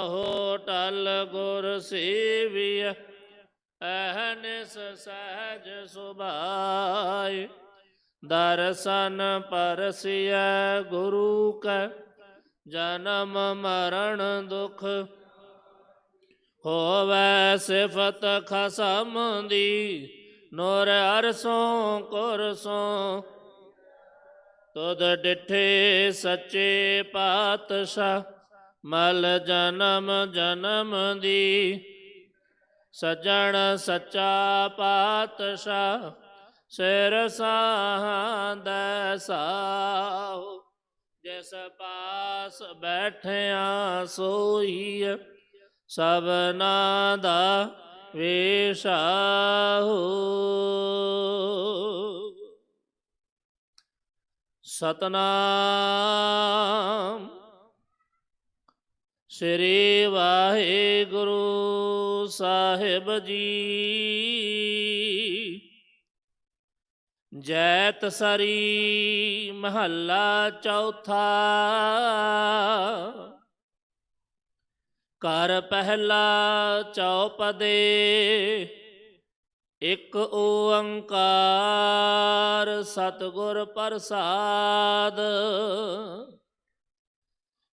ਹੋ ਟਲ ਗੁਰ ਸੇਵਿਆ ਅਹਨਿਸ ਸਹਜ ਸੁਭਾਈ। ਦਰਸ਼ਨ ਪਰਸਿਆ ਗੁਰੂ ਕੈ, ਜਨਮ ਮਰਨ ਦੁਖ ਹੋਵੈ ਸਿਫਤ ਖਸਮ ਦੀ। ਨੋਰ ਅਰਸੋਂ ਕੁਰਸੋਂ ਤੁਧ ਡਿਠੇ ਸੱਚੇ ਪਾਤਸ਼ਾਹ। ਮਲ ਜਨਮ ਜਨਮ ਦੀ, ਸਜਣ ਸੱਚਾ ਪਾਤਸ਼ਾਹ, ਸਿਰ ਸਾਹੰਦਾ ਸਾਹੁ। ਜਿਸ ਪਾਸ ਬੈਠਿਆ ਸੋਈ ਸਭਨਾ ਦਾ ਵੇਸ਼ਾਹੂ। ਸਤਨਾਮ ਸ੍ਰੀ ਵਾਹਿਗੁਰੂ ਸਾਹਿਬ ਜੀ। ਜੈਤ ਸਰੀ ਮਹੱਲਾ ਚੌਥਾ। ਕਰ ਪਹਿਲਾ ਚੌਪਦੇ। ਇਕ ਓੰਕਾਰ ਸਤਿਗੁਰ ਪ੍ਰਸਾਦ।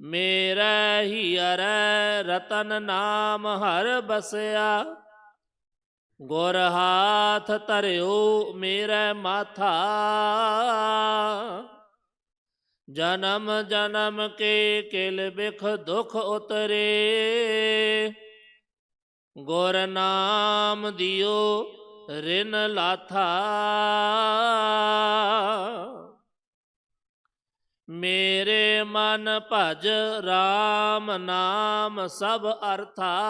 ਮੇਰਾ ਹੀਰੈ ਰਤਨ ਨਾਮ ਹਰ ਬਸਿਆ ਗੁਰ ਹਾਥ ਧਰਿਓ ਮੇਰਾ ਮਾਥਾ ਜਨਮ ਜਨਮ ਕੇ ਕਿਲ ਬਿਖ ਦੁਖ ਉਤਰੇ ਗੁਰ ਨਾਮ ਦਿਓ ਰਿਨ ਲਾਥਾ ਮੇਰੇ ਮਨ ਭਜ RAM ਨਾਮ ਸਭ ਅਰਥਾ।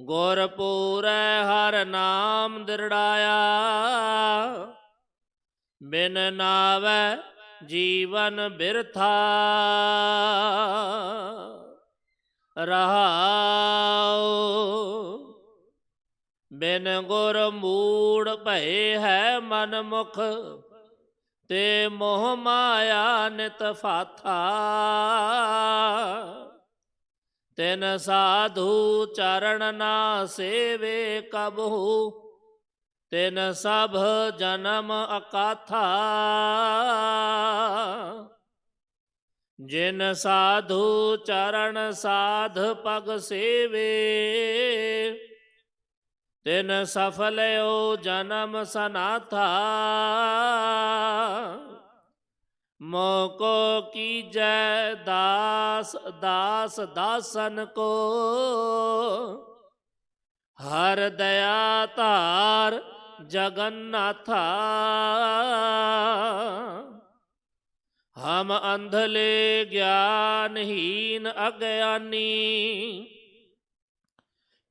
ਗੁਰ ਪੂਰੈ ਹਰ ਨਾਮ ਦਿਰੜਾਇਆ। ਬਿਨ ਨਾਵੈ ਜੀਵਨ ਬਿਰਥਾ। ਰਹਾਉ, ਬਿਨ ਗੁਰ ਮੂੜ ਭਏ ਹੈ ਮਨ ਮੁਖ। ਤੇ ਮੋਹ ਮਾਇਆ ਨਿਤ ਫਾਥਾ। ਤਿਨ ਸਾਧੂ ਚਰਨ ਨਾ ਸੇਵੇ ਕਬਹੂ, ਤਿਨ ਸਭ ਜਨਮ ਅਕਾਥਾ। ਜਿਨ ਸਾਧੂ ਚਰਨ ਸਾਧ ਪਗ ਸੇਵੇ ਤਿਨ ਸਫਲਿਓ ਜਨਮ ਸਨਾਥਾ। ਮੋਕੋ ਕੀਜੈ ਦਾਸ ਦਾਸ ਦਾਸਨ ਕੋ। ਹਰ ਦਇਆ ਧਾਰ ਜਗਨਨਾਥਾ। ਹਮ ਅੰਧਲੇ ਗਿਆਨਹੀਨ ਅਗਿਆਨੀ।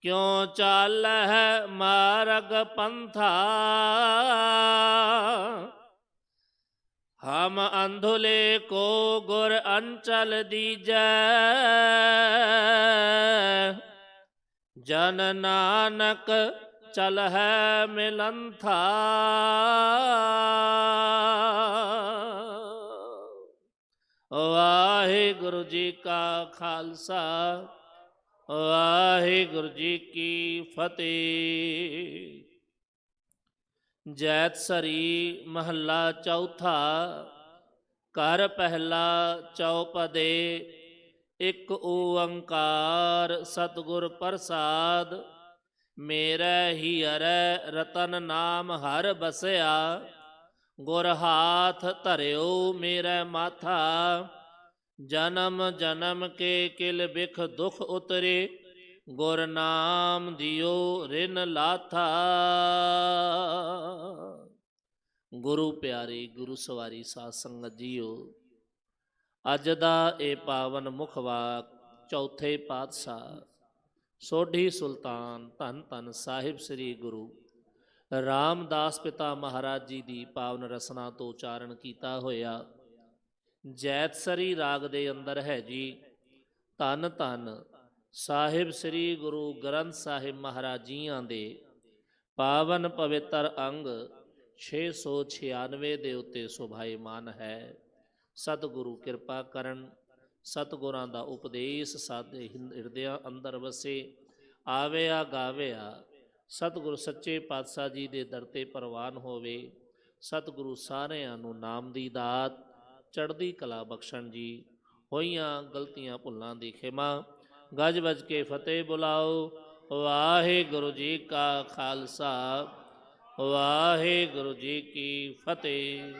ਕਿਉ ਚੱਲ ਹੈ ਮਾਰਗ ਪੰਥਾ? ਹਮ ਅੰਧੁਲੇ ਕੋ ਗੁਰ ਅੰਚਲ ਦੀਜੈ। ਜਨ ਨਾਨਕ ਚਲ ਹੈ ਮਿਲੰਥਾ। ਵਾਹਿਗੁਰੂ ਜੀ ਕਾ ਖਾਲਸਾ। ਵਾਹਿਗੁਰੂ ਜੀ ਕੀ ਫਤਿਹ। ਜੈਤ ਸਰੀ ਮਹੱਲਾ ਚੌਥਾ, ਘਰ ਪਹਿਲਾ ਚੌਪਦੇ, ਇੱਕ ਓੰਕਾਰ ਸਤਿਗੁਰ ਪ੍ਰਸਾਦ, ਮੇਰਾ ਹੀ ਅਰੈ ਰਤਨ ਨਾਮ ਹਰ ਬਸਿਆ, ਗੁਰ ਹਾਥ ਧਰਿਓ ਮੇਰਾ ਮਾਥਾ। ਜਨਮ ਜਨਮ ਕੇ ਕਿਲ ਬਿਖ ਦੁਖ ਉਤਰੇ, ਗੁਰ ਨਾਮ ਦਿਓ ਰਿਨ ਲਾਥਾ। ਗੁਰੂ ਪਿਆਰੇ, ਗੁਰੂ ਸਵਾਰੀ ਸਾਧ ਸੰਗਤ ਜੀਓ, ਅੱਜ ਦਾ ਇਹ ਪਾਵਨ ਮੁਖਵਾਕ ਚੌਥੇ ਪਾਤਸ਼ਾਹ ਸੋਢੀ ਸੁਲਤਾਨ ਧੰਨ ਧੰਨ ਸਾਹਿਬ ਸ੍ਰੀ ਗੁਰੂ ਰਾਮਦਾਸ ਪਿਤਾ ਮਹਾਰਾਜ ਜੀ ਦੀ ਪਾਵਨ ਰਸਨਾ ਤੋਂ ਉਚਾਰਨ ਕੀਤਾ ਹੋਇਆ। ਜੈਤਸਰੀ ਰਾਗ ਦੇ ਅੰਦਰ ਹੈ ਜੀ। ਧੰਨ ਧੰਨ ਸਾਹਿਬ ਸ੍ਰੀ ਗੁਰੂ ਗ੍ਰੰਥ ਸਾਹਿਬ ਮਹਾਰਾਜ ਜੀਆਂ ਦੇ ਪਾਵਨ ਪਵਿੱਤਰ ਅੰਗ 696 ਦੇ ਉੱਤੇ ਸੁਭਾਈਮਾਨ ਹੈ। ਸਤਿਗੁਰੂ ਕਿਰਪਾ ਕਰਨ, ਸਤਿਗੁਰਾਂ ਦਾ ਉਪਦੇਸ਼ ਸਾਦੇ ਹਿੰ- ਹਿਰਦਿਆਂ ਅੰਦਰ ਵਸੇ ਆਵੇ ਆਵਿਆ ਗਾਵਿਆ, ਸਤਿਗੁਰੂ ਸੱਚੇ ਪਾਤਸ਼ਾਹ ਜੀ ਦੇ ਦਰ ਤੇ ਪ੍ਰਵਾਨ ਹੋਵੇ, ਸਤਿਗੁਰੂ ਸਾਰਿਆਂ ਨੂੰ ਨਾਮ ਦੀ ਦਾਤ ਚੜ੍ਹਦੀ ਕਲਾ ਬਖਸ਼ਣ ਜੀ, ਹੋਈਆਂ ਗਲਤੀਆਂ ਭੁੱਲਾਂ ਦੀ ਖਿਮਾ। ਗੱਜ ਵੱਜ ਕੇ ਫਤਿਹ ਬੁਲਾਓ, ਵਾਹਿਗੁਰੂ ਜੀ ਕਾ ਖਾਲਸਾ, ਵਾਹਿਗੁਰੂ ਜੀ ਕੀ ਫਤਿਹ।